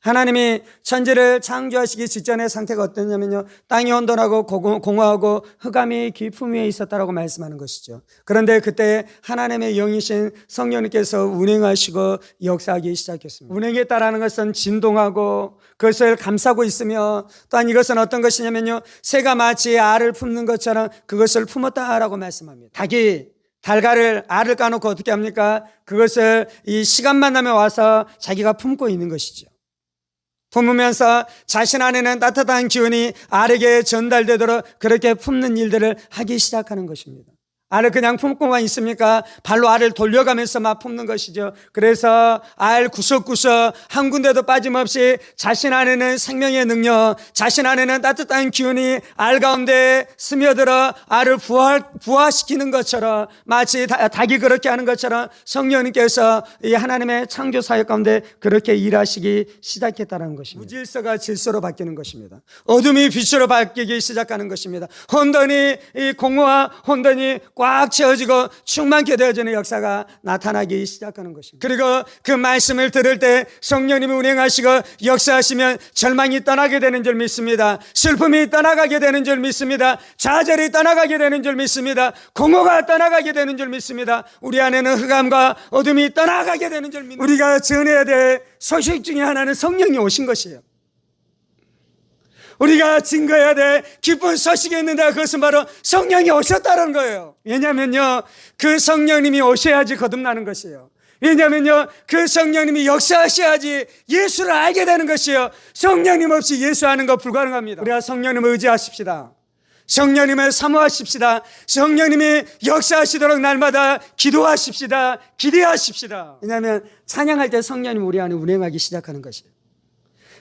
하나님이 천지를 창조하시기 직전의 상태가 어땠냐면요. 땅이 혼돈하고 고- 공허하고 흑암이 깊음 위에 있었다라고 말씀하는 것이죠. 그런데 그때 하나님의 영이신 성령님께서 운행하시고 역사하기 시작했습니다. 운행했다라는 것은 진동하고 그것을 감싸고 있으며 또한 이것은 어떤 것이냐면요. 새가 마치 알을 품는 것처럼 그것을 품었다라고 말씀합니다. 닭이 달걀을 알을 까놓고 어떻게 합니까? 그것을 이 시간만 나면 와서 자기가 품고 있는 것이죠. 품으면서 자신 안에는 따뜻한 기운이 알에게 전달되도록 그렇게 품는 일들을 하기 시작하는 것입니다. 알을 그냥 품고만 있습니까? 발로 알을 돌려가면서 막 품는 것이죠. 그래서 알 구석구석 한 군데도 빠짐없이 자신 안에는 생명의 능력, 자신 안에는 따뜻한 기운이 알 가운데 스며들어 알을 부활, 부화시키는 것처럼 마치 다- 닭이 그렇게 하는 것처럼 성령님께서 이 하나님의 창조 사역 가운데 그렇게 일하시기 시작했다는 것입니다. 무질서가 질서로 바뀌는 것입니다. 어둠이 빛으로 바뀌기 시작하는 것입니다. 혼돈이 이 공허와 혼돈이 꽉 채워지고 충만케 되어지는 역사가 나타나기 시작하는 것입니다. 그리고 그 말씀을 들을 때 성령님이 운행하시고 역사하시면 절망이 떠나게 되는 줄 믿습니다. 슬픔이 떠나가게 되는 줄 믿습니다. 좌절이 떠나가게 되는 줄 믿습니다. 공허가 떠나가게 되는 줄 믿습니다. 우리 안에는 흑암과 어둠이 떠나가게 되는 줄 믿습니다. 우리가 전해야 될 소식 중에 하나는 성령이 오신 것이에요. 우리가 증거해야 될 기쁜 소식이 있는데 그것은 바로 성령이 오셨다는 거예요. 왜냐면요. 그 성령님이 오셔야지 거듭나는 것이에요. 왜냐면요. 그 성령님이 역사하셔야지 예수를 알게 되는 것이에요. 성령님 없이 예수하는 거 불가능합니다. 우리가 성령님을 의지하십시다. 성령님을 사모하십시다. 성령님이 역사하시도록 날마다 기도하십시다. 기대하십시다. 왜냐하면 찬양할 때 성령님 우리 안에 운행하기 시작하는 것이에요.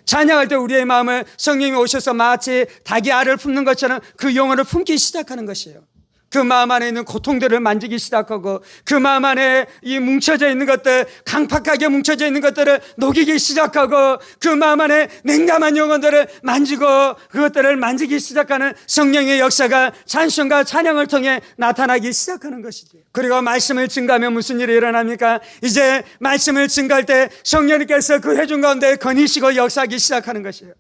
찬양할 때 우리의 마음을 성령이 오셔서 마치 닭이 알을 품는 것처럼 그 영혼을 품기 시작하는 것이에요. 그 마음 안에 있는 고통들을 만지기 시작하고 그 마음 안에 이 뭉쳐져 있는 것들 강팍하게 뭉쳐져 있는 것들을 녹이기 시작하고 그 마음 안에 냉담한 영혼들을 만지고 그것들을 만지기 시작하는 성령의 역사가 찬송과 찬양을 통해 나타나기 시작하는 것이죠. 그리고 말씀을 증가하면 무슨 일이 일어납니까? 이제 말씀을 증가할 때 성령님께서 그 회중 가운데 거니시고 역사하기 시작하는 것이에요.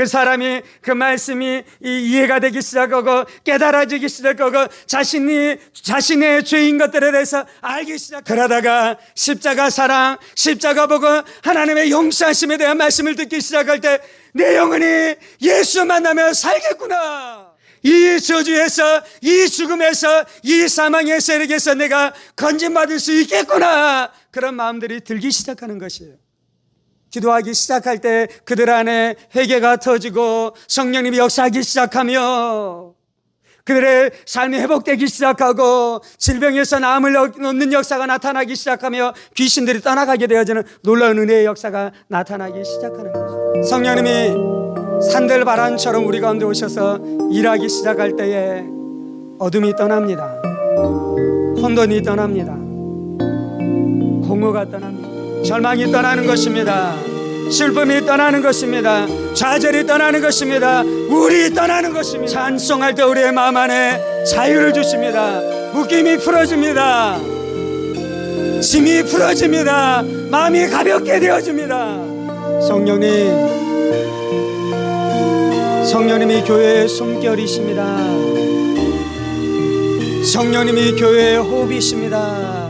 그 사람이 그 말씀이 이- 이해가 되기 시작하고 깨달아지기 시작하고 자신이 자신의 죄인 것들에 대해서 알기 시작. 그러다가 십자가 사랑, 십자가 보고 하나님의 용서하심에 대한 말씀을 듣기 시작할 때 내 영혼이 예수 만나며 살겠구나. 이 저주에서 이 죽음에서 이 사망의 세력에서 내가 건진받을 수 있겠구나. 그런 마음들이 들기 시작하는 것이에요. 기도하기 시작할 때 그들 안에 회개가 터지고 성령님이 역사하기 시작하며 그들의 삶이 회복되기 시작하고 질병에서 나음을 얻는 역사가 나타나기 시작하며 귀신들이 떠나가게 되어지는 놀라운 은혜의 역사가 나타나기 시작하는 거죠. 성령님이 산들 바람처럼 우리 가운데 오셔서 일하기 시작할 때에 어둠이 떠납니다. 혼돈이 떠납니다. 공허가 떠납니다. 절망이 떠나는 것입니다. 슬픔이 떠나는 것입니다. 좌절이 떠나는 것입니다. 우리 떠나는 것입니다. 찬송할 때 우리의 마음 안에 자유를 주십니다. 묶임이 풀어집니다. 짐이 풀어집니다. 마음이 가볍게 되어집니다. 성령님, 성령님이 교회의 숨결이십니다. 성령님이 교회의 호흡이십니다.